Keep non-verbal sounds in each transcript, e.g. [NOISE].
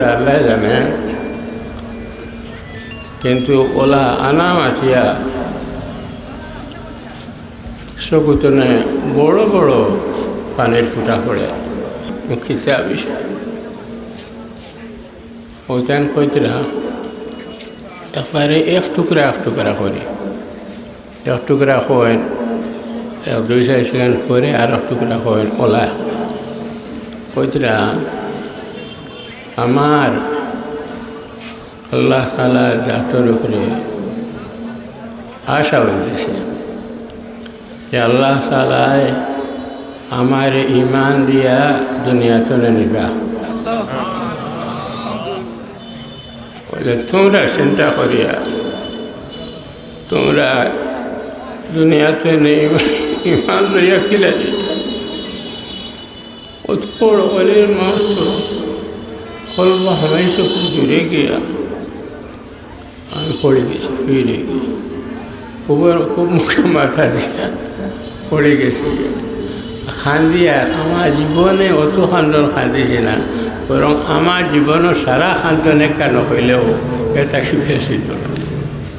আল্লাহ জানে কিন্তু ওলা আনা মাঠিয়া চকুতনে বড় বড় পানির ফুটা পড়ে খিতে বিষয় ওইটান কইতরা একবারে এক টুকরা এক টুকরা করি এক টুকরা হয় এক দুই চার সেকেন্ড পরে আর এক টুকরা হয় ওলা কইতরা আমার আল্লাহ তালার জাতর উপরে আশা গেছে যে আল্লাহ তালায় আমার ইমান দিয়া দুনিয়াতে নিবা। বলে, তোমরা চিন্তা করিয়া, তোমরা দুনিয়াতে নেই ইমান লইয়া খিলা দিত অত বড় অলির কলব হামেশা খুব দূরে গিয়া আমি পড়ে গেছি ফিরে গেছি। খুব খুব মুখে মাথা দিয়া পড়ে গেছি। খান্দি আর আমার জীবনে অত খান্দন খান্দিছে না, বরং আমার জীবনের সারা খান্দনে কেন হইলেও এটা শিখেছিল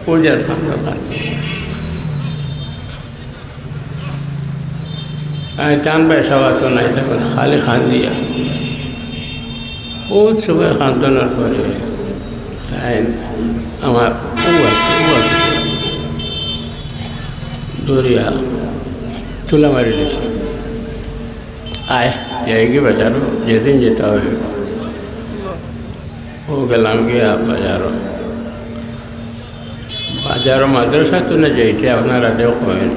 পূজা খান্দন খান্দি। আমি টান পয়সা তো নাই তখন খালি খান্দিয়া বহুত সময় খান্তনার পরে তাই আমার ও আছে ও আছে দরিয়া তুলা মারি দিয়েছে আয় যাই কি বাজারও যেদিন যেতে হবে। ও গেলাম গিয়া বাজারও বাজারও মাদ্রাসা তো না যাইতে আপনারা দেখেন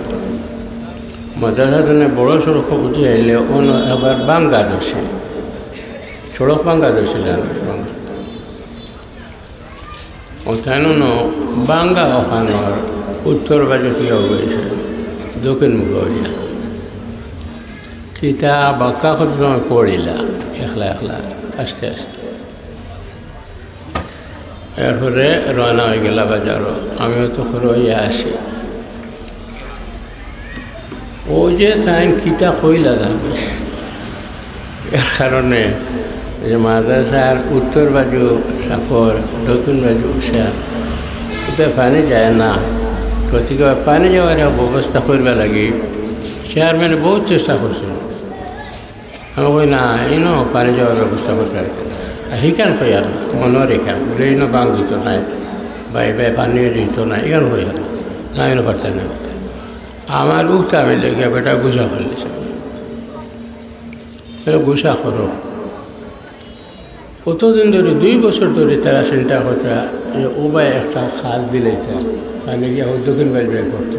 মাদ্রাসা তো না বড় সড়ক উঠে আইলে এবার বাঙ্গা দোষে সড়ক দোষিলেন বাঙ্গা ওখানে বাঙ্গা ওখানোর উত্তর বাজু থেকে গেছে দক্ষিণ মুখ হইয়া কিতা বাক্কা কত সময় পড়িলা একলা একলা আস্তে আস্তে এরপরে রওনা হয়ে গেলা বাজারও আমিও তো হইয়া আসি ও যে তাই কিতা কইলা জানি এর কারণে যে মাদ্রাসার উত্তর বাজু সাফর, দক্ষিণ বাজু উষা ওতে পানি যায় না। গতিকে পানি যাওয়ার ব্যবস্থা করবে লাগি। চেয়ারম্যানে বহুত চেষ্টা করছেন। আমি কই, না ইনো পানি যাওয়ার ব্যবস্থা করতে শিকান কই, আর মনের এখান। রেইন বাঙ্গিত নাই। বা এবার পানি দিত না এখান কই আর না ইনো পারতে না। আমার উঠতে আমি লেগে বেটা গুছা ফেলেছে। গুছা করো। কতদিন ধরে, দুই বছর ধরে তারা চিন্তা করতে যে ওবাই একটা খাল দিলেছে মানে গিয়ে দক্ষিণ বাড়ি করতে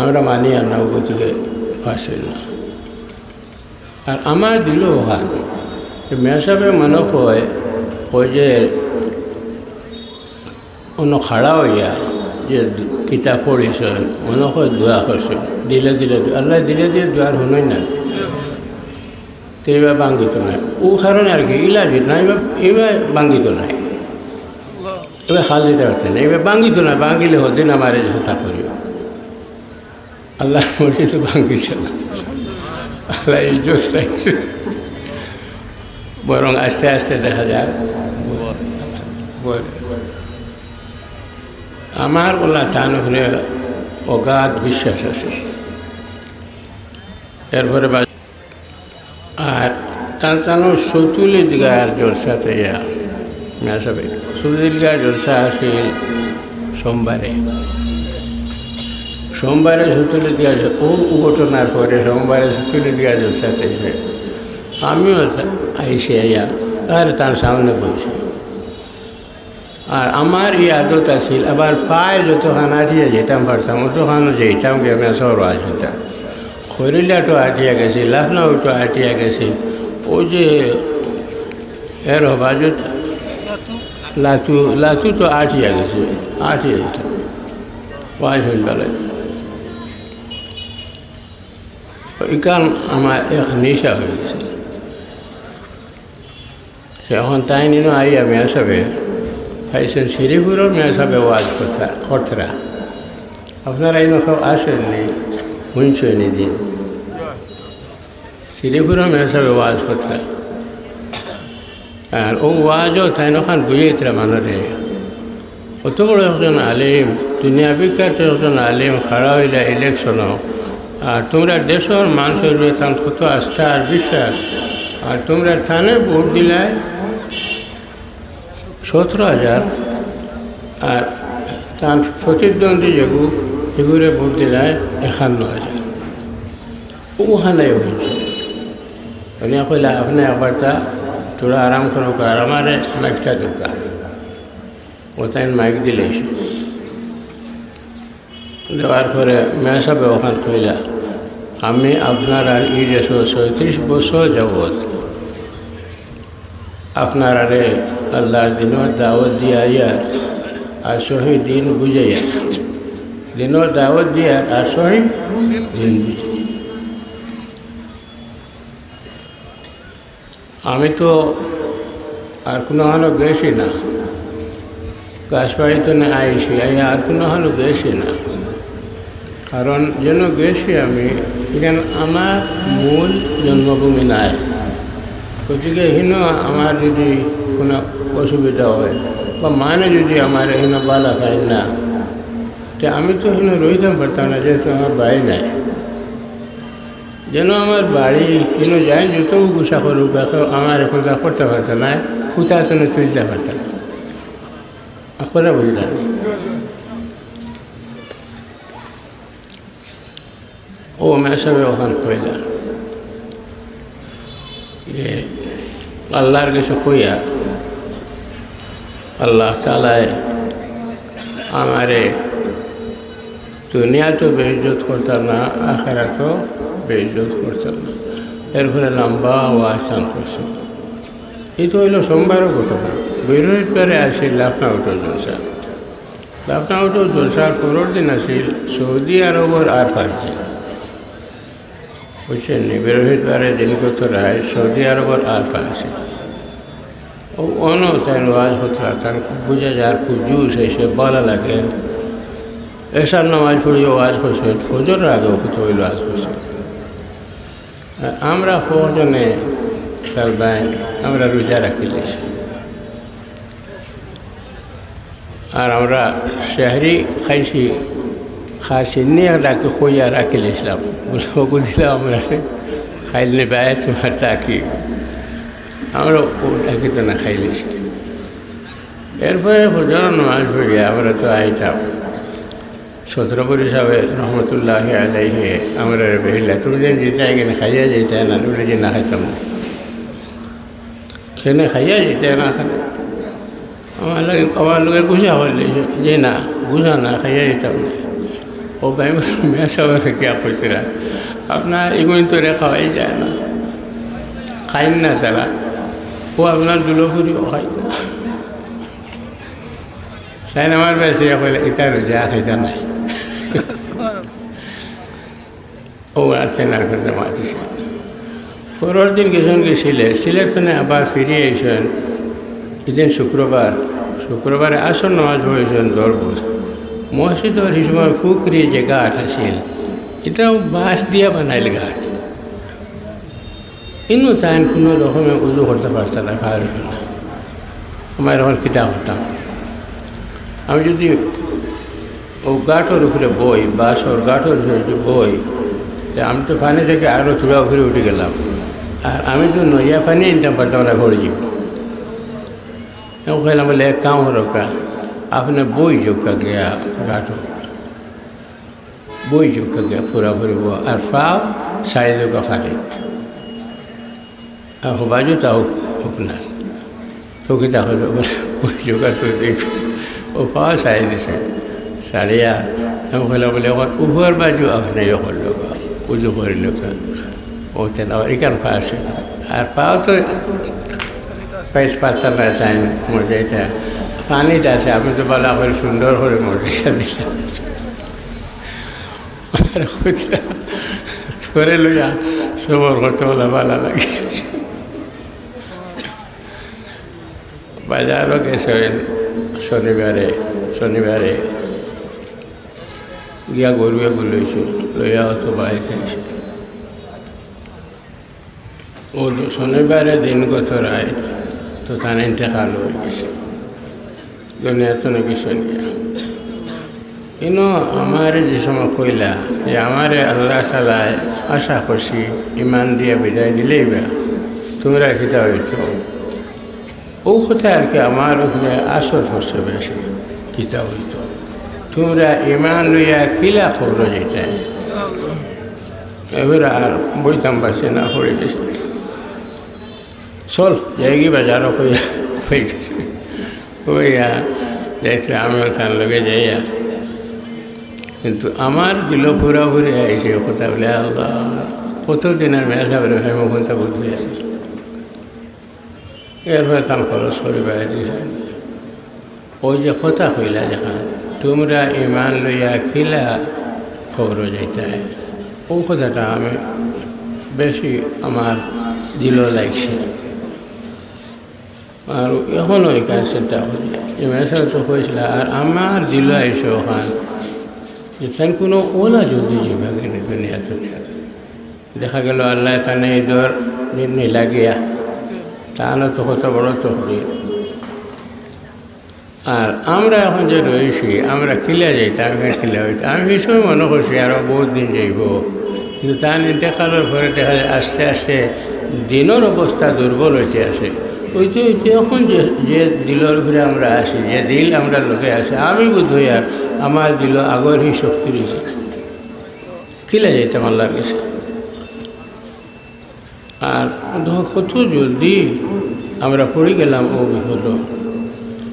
আমরা মানি আর না ফাঁস হইল। না আর আমার দিল ওখান মেসাবে মনে হয়, ওই যে অন্য খাড়া হইয়া যে কিতাব পড়িছেন মনে হয় দোয়া করছেন দিলে দিলে আল্লাহ দিলে দিয়ে দোয়ার শুনই না তো এইবার বাঙ্গিত নাই। ও কারণে আর কি, ইলাজি না এবার এবার বাঙ্গিত নাই। এবার খাল দিতে পারতেন না। এবার বাঙ্গিত না বাঙ্গিলে হদিন আমার চেষ্টা করিব আল্লাহ মর্জি তো বাঙ্গিছে না। আল্লাহ ইজ্জত রাখছে বরং আস্তে আস্তে দেখা যায় আমার ওলা টান হলে অগাধ বিশ্বাস আছে। এরপরে আর তার টানো সতুলিত গায়ের জলসাতে ইয়া মেসাবে সতুলিত গায়ের জলসা আছিল সোমবারে। সোমবারে সতুলিত গায়ে ও ঘটনার পরে সোমবারে সতুলিত গায়ের জলসাতে আমিও আইসি আইয়া আর তার সামনে বলছি আর আমার এই আদত আছিল, আবার পায়ে যতখান আটিয়ে যেতাম পারতাম, অতখানও যেতাম গিয়ে মেসরও আসতাম খরিলাটো আটিয়া গেছে লাখনাউটো আটিয়া গেছে ও যে এর বাজত লাতু লাতু তো আটিয়া গেছে আটিয়া যেতাম ওয়াজ বেলায়। ইকান আমার এক নেশা হয়ে গেছে। এখন তাই নিন আই আমি আসাবে পাইছেন শ্রীপুরের মেয়ে সাবে ওয়াজ কথা খরতরা আপনারা এই নখ আসেননি শুনছেন দিন। সাবে ওয়াজ কথা আর ও ওয়াজও তাই নখান বুঝেছিল মানুষে অত বড় একজন আলিম, দুনিয়া বিখ্যাত একজন আলিম, খাড়া হইলে ইলেকশনও আর তোমরা দেশের মানুষের তার কত আস্থা আর বিশ্বাস। আর তোমরা থানে ভোট দিলায় সতেরো হাজার। আর তার প্রতিদ্বন্দ্বী যেগু এগুলো ভোট দিলায় একান্ন হাজার। ওখানে হয়েছে। আপনি একবার তা তোরা আরাম করো আর আমার মাইকটা দোকা ও তাই মাইক দিলে দেওয়ার পরে সাহেব ওখান কইলা আমি আপনার আর ই দেশে ছয়ত্রিশ বছর যাবৎ আপনার আরে আল্লাহর দিনের দাওয়াত দিয়া আর সহি দিন বুঝাইয়া দিনের দাওয়াত দিয়া আর সহি দিন বুঝাইয়া আমি তো আর কোনো হানো গেছি না। গাছবাড়ি তো না আইসি আর কোনো হানো গেছি না। কারণ যেন গেছি আমি, এখানে আমার মূল জন্মভূমি নাই। গতিকে এখানে আমার যদি কোনো অসুবিধা হয়, বা মানে যদি আমার এখানে বালা খায় না, তো আমি তো এখানে রইতাম পারতাম না যেহেতু আমার বাড়ি নাই। যেন আমার বাড়ি কেন যাই যত গুছা করুক দেখো আমার এখনকার করতে পারতো না, ফুটা যেন চলতে পারতাম আপনারা বুঝলেন ও মেসাবে ওখান কইলা যে আল্লাহর কাছে কইয়া আল্লাহ তালায় আমারে দুনিয়া তো বেইজত করতাম না আখেরা তো বেইজত করতাম ফলে লম্বা করছে। এই তো হইল সোমবারও ঘটনা। বৃহস্পতিবারে আসিল লাফনাউটো জলসা। লাফনাউটো জলসার পরের দিন আসিল সৌদি আরবর আর পাঁচ দিন বুঝছেন দিন কত রায় সৌদি আরবর আর পাঁচ ও অন তাই ওয়াজ হতো কারণ বুঝা যার খুব জুস এসে বলা লাগে এসার নামাজ পড়িয়ে ওয়াজ করছে, ফজর আগেও কত হইল ওয়াজ করছে। আমরা ফজনে তার আমরা রোজা রাখিলেছি আর আমরা শেহরি খাইছি খাসি নিয়ে ডাকি খইয়া রাখিলেছিলাম ওকে দিলাম আমরা খাইলে ব্যয় তোমার ডাকি। আমরা ও ডাকি না খাইলেছি এরপরে ফজর নামাজ পড়িয়ে আমরা তো আইতাম। সতেরোপুরি সাহেব রহমতুল্লাহ আলাইহে আমরা বেহিলা তুমি যেন যেতে এখানে খাইয়া যেতে না তুমি যে না খাইতাম। সেখানে খাইয়া যেতে না খানে আমার লাগে আমার লোকে গুছা হলে যে না গুছা না, খাইয়া যেতাম না ও ভাই সবার কে কইছিলা আপনার এগুলো তো রেখা হয়ে যায় না। খাইন না তারা। ও আপনার দুলোপুরিও খাই না। সাইন আমার বেশি কইলে এটা রোজা খাইতা নাই। ও আছে না করতে মাতিছে পরের দিন গেছেন গেছিলে সিলেটনে আবার ফিরে আইসেন এদিন শুক্রবার, শুক্রবারে আসন নামাজ পড়েছেন দরবস মসজিদর হিসময় ফুকরি যে ঘাট আছিল, এটাও বাঁশ দিয়া বানাইল গাঠ ইনু তাই কোনো রকমে উজু করতে পারতাম না জন্য আমার এখন কিতাব হতাম। আমি যদি ও গাঠোর উপরে বই বাসর গাঠোর উপরে বই আমি তো পানি থেকে আরও চূড়া ঘুরে উঠে গেলাম। আর আমি তো নইয়া পানি নিতাম পারতাম না ঘরে যাব কইলাম, বলে, এক কাম রোকা আপনি বই যোগা গিয়া গাঠো বই যোগা গিয়া ফুরা ফুরিব আর ফাও সাড়ে যোগা ফাটে আর বাজু তাও উপন্যাস চকিতা হলো বই যোগা তো দেখো, ও পাওয়া সাড়ে দিছে। আমি কইলাম, বলে, এখন উভয়ের বাজু আপনি উজু করে লোক ও তেন এখান পা আছে আর পাও তো পাইস পারতাম না চাই মজাইটা পানিটা আছে আমি তো বলা করে সুন্দর করে মজাইটা দিলাম আর লইয়া সবর করতে বলে ভালো লাগে বাজারও গেছে শনিবারে শনিবারে গিয়া গরুয়ে বলেছে লইয়া অত বাড়িতে এসে। ও তো শনিবারে দিন গত রায় তো তার ইন্তেকাল হয়ে গেছে। দুনিয়া তো নাকি শুনিয়া কিন্তু আমার যে সময় কইলা যে আমারে আল্লাহ তালায় আশা করছি ইমান দিয়ে বিদায় দিলেই বা তোমরা কিতা হইতো ও কথা আর কি আমার ওখানে আসর হচ্ছে বেশি, কিতা হইতো তোমরা ইমান লইয়া কিলা খবর যেটা? এবার আর বইতাম পারছে না পড়ে গেছে। চল যাইগি বাজারও কইয়া হয়ে গেছে? যাইতে, আমিও তার লগে যাই আর। কিন্তু আমার দিল পুরাপুরি আইছে কথা বলে, আল্লাহ, কতদিন আর মেয়া সাহেবের ভাই মুখনটা বুঝবে এরপরে তার খরচ করে বাইরে ওই যে কথা কইলা যখন তোমরা ইমান লইয়া কিলা খবর যাইতে ও কথাটা আমি বেশি আমার দিল লাগছে। আর এখনও এই ক্যান্সারটা হচ্ছে এই মেসাল তো হয়েছিল, আর আমার দিল আইসে ওখান যে তাই কোনো ওলা যদি যেভাবে জীবাগে দুনিয়াতে। দেখা গেল আল্লাহ তানে ইদর নির্ণয় লাগিয়া তাহলে তো কত বড় চকরি আর আমরা এখন যে রয়েছি, আমরা খিলে যাইতাম এখানে খিলে হইতাম আমি সময় মনে করছি আরও বহুত দিন যাইব। কিন্তু তার ইন্তেকালের পরে দেখা যায়, আস্তে আস্তে দিনের অবস্থা দুর্বল হইতে আসে ওইতে হইতে এখন যে যে দিলের উপরে আমরা আসি যে দিল আমরা লোকে আসে আমি বোধ হই আর আমার দিল আগর হি শক্তি রয়েছে খিলে যাইতাম আল্লাহর কাছে। আর কত জলদি আমরা পড়ে গেলাম, ও বিপদ।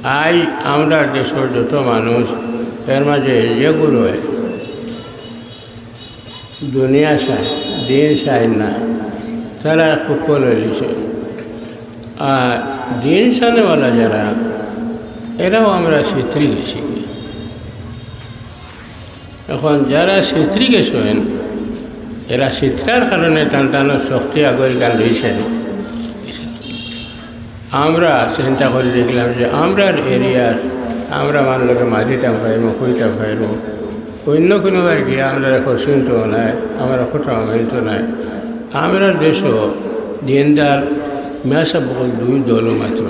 আই আমরা দেশের যত মানুষ, এর মাঝে যেগুলো দুনিয়া চায় দিন চায় না তারা সুফল হয়েছে আর দিন সানেওয়ালা যারা, এরাও আমরা ছেত্রী গেছি। এখন যারা ছেত্রী গেছেন, এরা চিত্রার কারণে টান টানোর শক্তি আগের গান আমরা চিন্তা করে দেখলাম যে আমরার এরিয়ার, আমরা মানুষকে মাটিটা পাইব কইটা পাইব অন্য কোনো গিয়ে আমরা এখন শুনতো নাই, আমরা কোথাও মানত নাই। আমরা দেশও দিনদার মেসা বকল দুই দল মাত্র।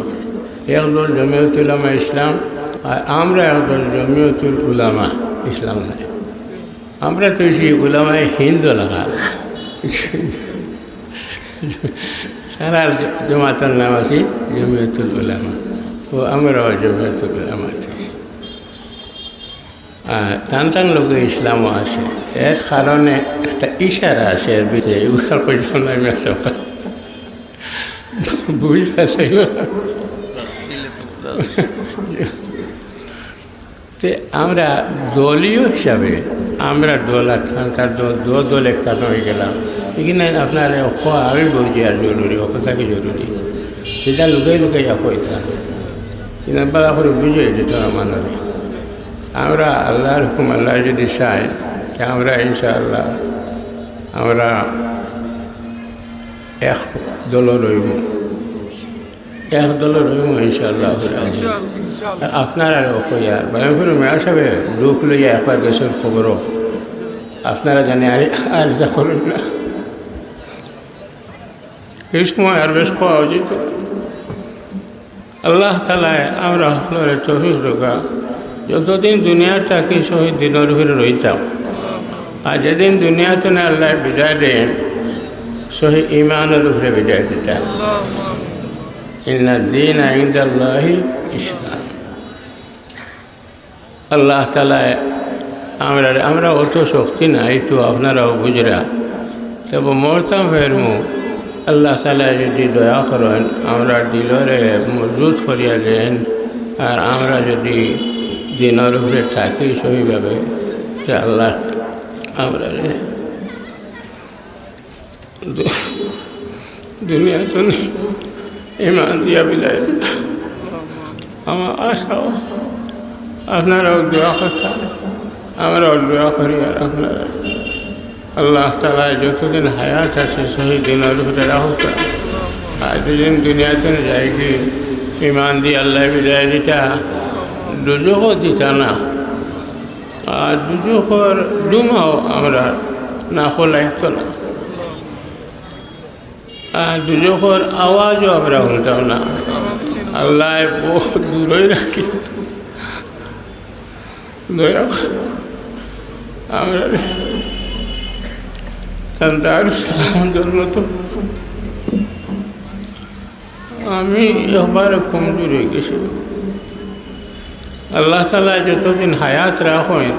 এক দল জমিয়তুল উলামা ইসলাম, আর আমরা এক দল জমিয়তুল উলামা ইসলাম নাই। আমরা তো উলামায় হিন্দু লাগা সারা জমাতার নাম আছে জমিয়তুল উলামা ও আমরাও জমিয়তুল উলামা আর টান টান লোক ইসলামও আছে এর কারণে একটা ইশারা আছে এর ভিতরে উহার পর্যন্ত আমি আসে বুঝ পাইছিল তে আমরা দলীয় হিসাবে আমরা দল আটখানকার দল দো দল একটা হয়ে গেলাম এখানে আপনার আমি বলছি আর জরুরি অকথাকে জরুরি। সেটা লুকাই লুকাই কইতা কিন্তু বলা করে বুঝে যেত আমাদের আমরা আল্লাহর হুকুম, আল্লাহ যদি চাই আমরা ইনশাআল্লাহ, আমরা এক দল রইব। এক দল রইব ইনশাআল্লাহ। আপনার আর কইয়ার ভয়ঙ্কর মেয়া সাহেব, দুঃখ লইয়া একবার গেছেন খবরও। আপনারা জানে, আর আর যা না। এই সময় আর বেশ খাওয়া যেত আল্লাহ তালায় আমরা হলরে তফিক ঢোকা যতদিন দুনিয়াটা কি শহীদ দিনের উপরে রইতাম, আর যেদিন দুনিয়াতে না আল্লাহ বিদায় দেন, শহীদ ইমানের উপরে বিদায় দিতাম। আল্লাহ তালায় আমরা আমরা অত শক্তি নাই তো আপনারাও বুঝরা। তবে মরতাম ফেরমু আল্লাহ তালা যদি দয়া করেন, আমরা দিলরে মজবুত করিয়া দেন। আর আমরা যদি দিনের উপরে থাকি সহিভাবে যে আল্লাহ আমরা দুনিয়া তো ইমান দিয়া বিদায় আমার আশাও আপনারাও দোয়া করতাম, আমরাও দোয়া করি আর আপনারা আল্লাহ তালা যতদিন হায়াত আছে শহীদ দিনের উপরে রাহুক আর দুদিন দুনিয়াতে যাই কি ইমান দিয়ে আল্লাহ বিদায় দিতা দুজকও দিতা না। আর দুজকর দুমাও আমরা না খোলাইতো না। আর দুজকর আওয়াজও আমরা শুনতাম না। আল্লাহ বহুত দূরই রাখি। আমরা আমি একবার কমজোর হয়ে গেছি। আল্লাহ তালা যতদিন হায়াত রাখেন,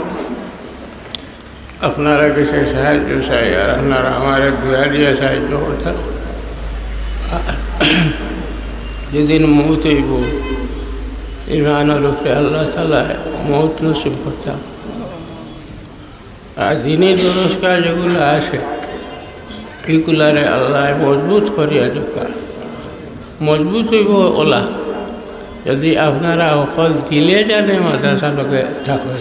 আপনারা কাছে সাহায্য চাই আর আপনারা আমার দুয়া দিয়ে সাহায্য করতেন যেদিন মৌত হইব ইমানের উপরে আল্লাহ তালা মৌত নসিব করতাম। আর দিনের পুরস্কার যেগুলো আছে এগুলারে আল্লাহ মজবুত করিয়া ঢোকা মজবুত হইব ওলা। যদি আপনারা অকল দিলে জানে মাদ্রাসা লোকে থাকে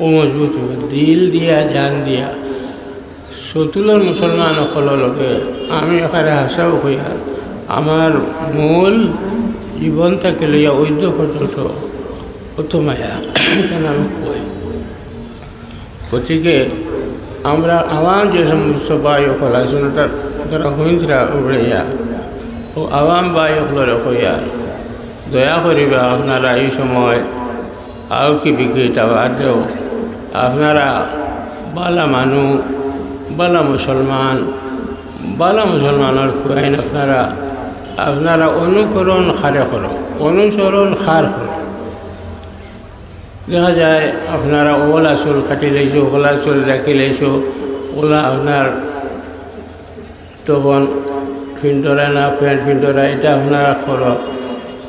ও মজবুত হইব। দিল দিয়া, জান দিয়া। সতুলোর মুসলমান অকলের লোকে। আমি এখানে হাসাও হইয়া আমার মূল জীবন থেকে লইয়া ঐদ্য পর্যন্ত অত মায়া আমি কই? গতিকে আমরা আওয়াম যে সমস্ত বায়ুকল আছেন তার হুইন্দ্রা উড়াইয়া ও আওয়াম বায়ু বায়ুকলরে কইয়া দয়া করিবা আপনারা এই সময় আও কি বিক্রিতা বাদেও আপনারা বালা মানুষ বালা মুসলমান, বালা মুসলমানের খুয়াইন আপনারা। আপনারা অনুকরণ খারে করো অনুসরণ খার করো দেখা যায় আপনারা ওলা চুল কাটি লাইছো ওলা চুল রাখি লাইছো ওলা আপনার তখন ফিন্টরা না প্যান্ট ফিন্টরা এটা আপনারা করো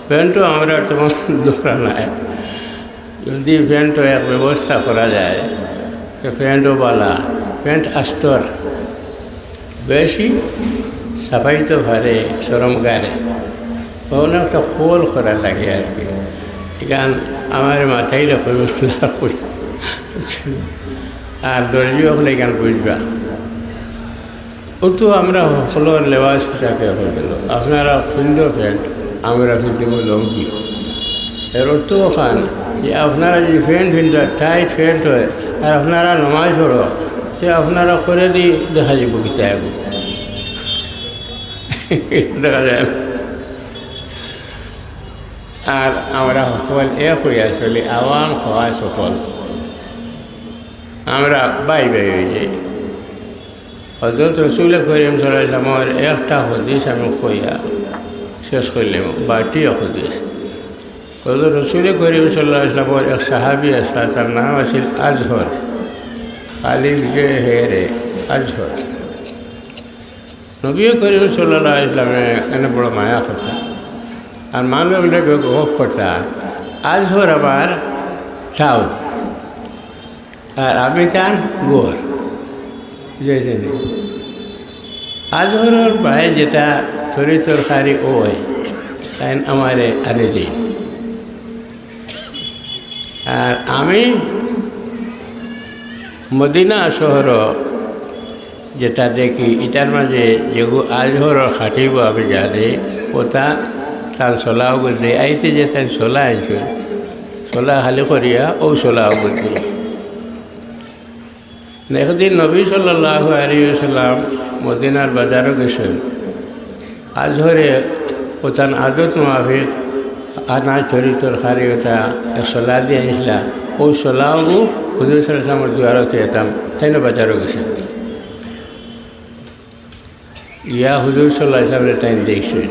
প্যান্টও আমরা তেমন দোকান নাই যদি প্যান্টও এক ব্যবস্থা করা যায় সে প্যান্টও বালা প্যান্ট আস্তর বেশি সাফাই তো ভারে সরম গারে ওখানে একটা খোল করা লাগে আর কি এখান আমার মাথায় রাখবে কই আর দর্জি হলে এখান বুঝবা? ও তো আমরা সকলের লেবাস পোশাকে হয়ে গেল। আপনারা সুন্দর প্যান্ট, আমরা কিন্তু লঙ্কি এর অর্থ ওখান যে আপনারা যদি প্যান্ট ফিন্টার টাইট প্যান্ট হয়, আর আপনারা নমাজ পড়ো, সে আপনারা করে দি দেখা যাব গীতায় [LAUGHS] দেখা যায় আর আমরা সকল এক হইয়া চলি আওয়াম খাওয়া সকল। আমরা বাই বাই হয়ে যাই। হজরত রসুল করিম সাল্লামের একটা হদিস আমি কইয়া শেষ করলাম বাটি হদিস। হজরত রসুল করিম সাল্লাহ ইসলামের এক সাহাবি আসলা তার নাম আছিল আজহর। আলিফ যে হেরে আজহর। নবী করিম সাল্লাহ ইসলামে এনে বড় মায়া করতা আর গপ করতা। আজহর আবার চাউল। আর আমি চান গোর বুঝেছেন আজহরের ভাই যেটা তরি তরকারি ওই, তাই আমারে আনে দিন। আর আমি মদিনা শহর যেটা দেখি, এটার মাঝে যেগু আজহর খাটিব আমি জানি, ওটা তার চলাও গেছে আইতে যে তাই চলা আইছো। চলা খালি করিয়া ও চলাও গেছে একদিন নবী সাল্লাহ আলিয়াল্লাম মদিনার বাজারও গেছেন। আজহরে ওতান আদত মাফিক আনাজ ধরি তরকারি ওটা চলা দিয়ে আনিছিলা ও চলাও হুজুর সালামের দুয়ারতে যেতাম তাই বাজারও গেছেন। ইয়া হুজুর সাল্লাহ ইসলামের টাইম দেখছে।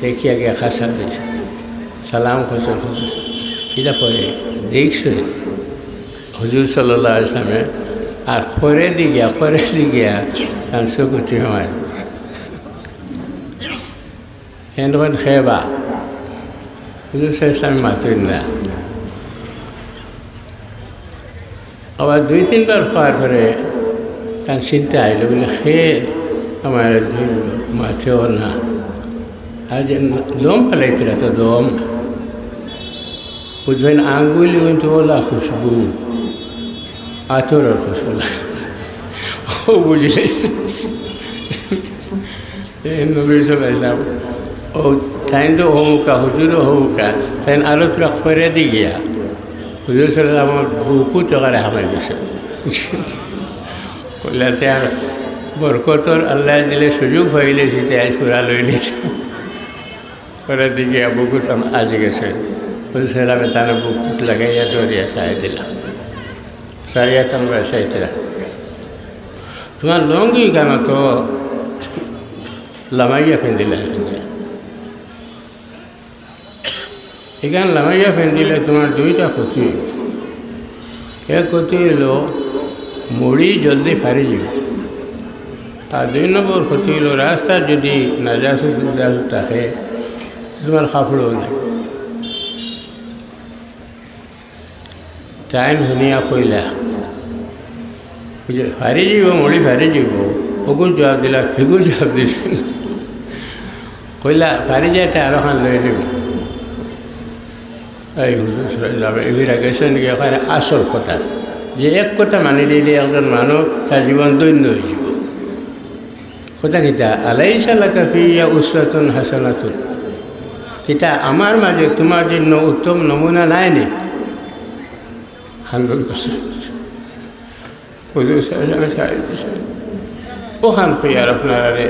দেখি আগে খাসা দিয়েছে সালাম খোঁজেন হুজুর এটা পরে দেখছে। হুজুর সাল্লাহ ইসলামে আর খরে দি গিয়া খরে দি গিয়া তার চকুটি সমাজ সেনেকৈ খেবা। হুজুর সাল্লাহ ইসলামে মাতুন না। আবার দুই, তিনবার খাওয়ার পরে তার চিন্তা আইলো, বলে খেয়ে আমার মাথেও না। আর দম ফেলাইছিল তো দম বুঝবেন আঙ্গুলি কিন্তু ওলা খুশবু আতরের খুশবু ও বুঝলেছে নবী চলাইলাম ও তাই তো হমুকা হুজুরও হমুকা তাই আরও তোরা করে দি গিয়া হুজুর সাল্লাম আমার বুকু টকারে হামাই গেছে কইলাতে আর বরকতর আল্লাহ দিলে সুযোগ হইলে সেটা আজ ফুরা লই নিতে করে দিকে বুকুট আজ গেছে বুঝছিলাম তার বুকুট লাগাইয়া দরিয়া সাই দিলাম। সারিয়া তার সাইতে তোমার লঙ্গি কেন তো লামাইয়া ফেন্দিলে? এখানে লামাইয়া ফেন্দিলে তোমার দুইটা ক্ষতি। এক ক্ষতি হলো মুড়ি জলদি ফারি যাব। আর দুই নম্বর ক্ষতি হলো রাস্তার যদি নাজাসু থাকে তোমার কাপড়ও নাই টাইম শুনিয়া কইলা বুঝে ফারি যাব মুড়ি ফারি যাব ওগুর জবাব দিলা ফিগুর জবাব দিছে। কইলা ফারি যাইতে আরও খান লই নিব। এই হুজুর যাবে এবিরা গেছেন কি ওখানে আসল কথা। যে এক কথা মানি দিলে একজন মানুষ তার জীবন দৈন্য হয়ে যাব। কথা কিতা আলাই সালাকা ফিয়া উসরাতুন হাসানাতুন কিতা আমার মাঝে, তোমার জন্য উত্তম নমুনা নাই নি ওখান খুঁয়ার আপনারা রে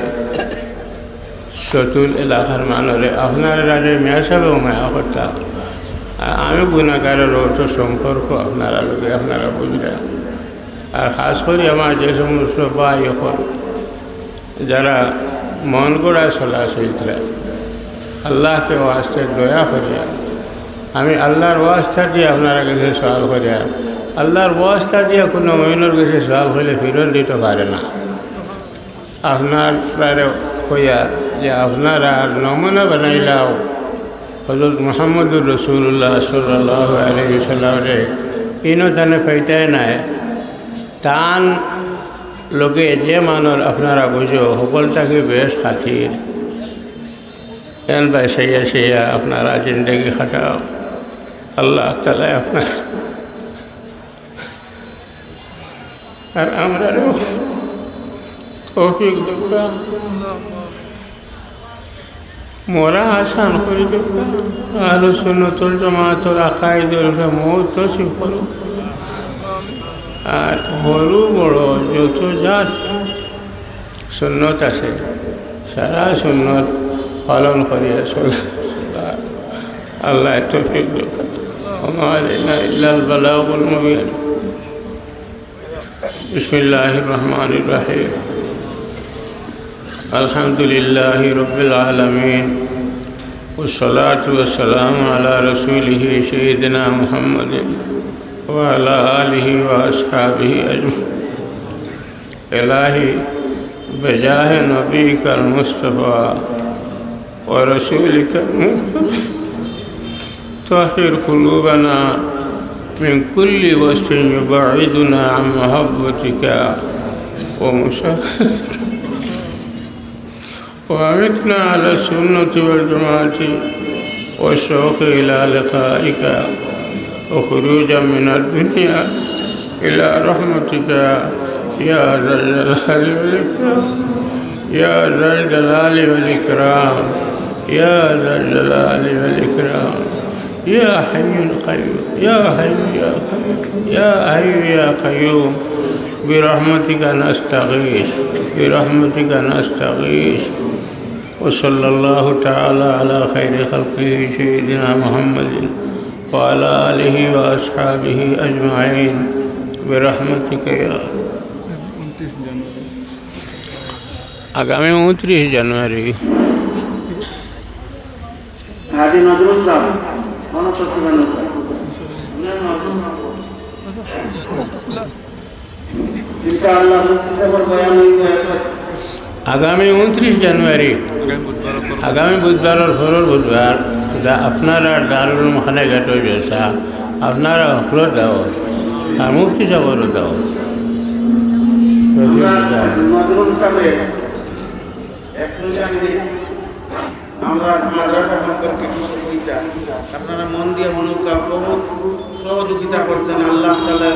সতুল এলাকার মানুষরে আপনারা রাজে মেয়া সাহেবেও মায়া করতাম আর আমি গুণাগারের অত সম্পর্ক আপনারা লোকে আপনারা বুঝরা আর খাস করে আমার যে সমস্ত ভাই এখন যারা মন গড়া চলা আল্লাহকে ওয়াস্তে দয়া করিয়া। আমি আল্লাহর ওয়াস্তা দিয়ে আপনারা কাছে সওয়াল করিয়া, আল্লাহর ওয়াস্তা দিয়ে কোনো মহিনের কাছে সওয়াল হইলে ফিরত দিতে পারে না। আপনার কইয়া যে আপনারা নমুনা বানাইলাও হজরত মোহাম্মদুর রসুল্লাহ সাল্লাহ আলহিসাল্লামরে ইনো তানে ফাইতাই নাই। তান লোকে যে মানুষ আপনারা বুঝো, সকলটাকে বেশ খাতির। এন ভাই সেইয়া সেইয়া আপনারা জিন্দগি খাটাও। আল্লাহ তালা আপনার আর আমরা তৌফিক মোরা আসান করে আলো সুন্নতল জমাতর আকাইদের উপরে মৌত নসিব করো আর সরু বড় যত জাত সুন্নত আছে, সারা সুন্নত فلن قرية الله توفيقك وما علينا إلا البلاغ المبين. بسم الله الرحمن الرحيم. الحمد لله رب العالمين والصلاة والسلام على رسوله سيدنا محمد وعلى آله وأصحابه أجمعين. إلهي بجاه نبيك المصطفى ورسولك المصطفى طهر قلوبنا من كل وصف يبعدنا عن محبتك ومشاهدتك وأمتنا على السنة والجماعة والشوق إلى لقائك وخروجا من الدنيا إلى رحمتك. يا ذا الجلال والإكرام. يا ذا الجلال والإكرام. يا ذا الجلال والإكرام يا حي قيوم يا حي يا قيوم يا حي يا قيوم برحمتك نستغيث برحمتك نستغيث وصلى الله تعالى على خير خلقه سيدنا محمد وعلى آله وأصحابه أجمعين برحمتك يا আগামী উনত্রিশ জানুয়ারি হাজি নজরুল ইসলাম গণপ্রতিমান আগামী উনত্রিশ জানুয়ারি আগামী বুধবারের ঘরের বুধবার আপনারা দারুল ঘাট হয়ে গেছে। আপনারা হকলোর দাওয়াত আর মুক্তি সাগরের দাওয়াত নজরুল ইসলামের আমরা মাদ্রাসা সম্পর্কে কিছু কইতা আপনারা মন দিয়ে মনোকাল বহুত সহযোগিতা করছেন আল্লাহ তালা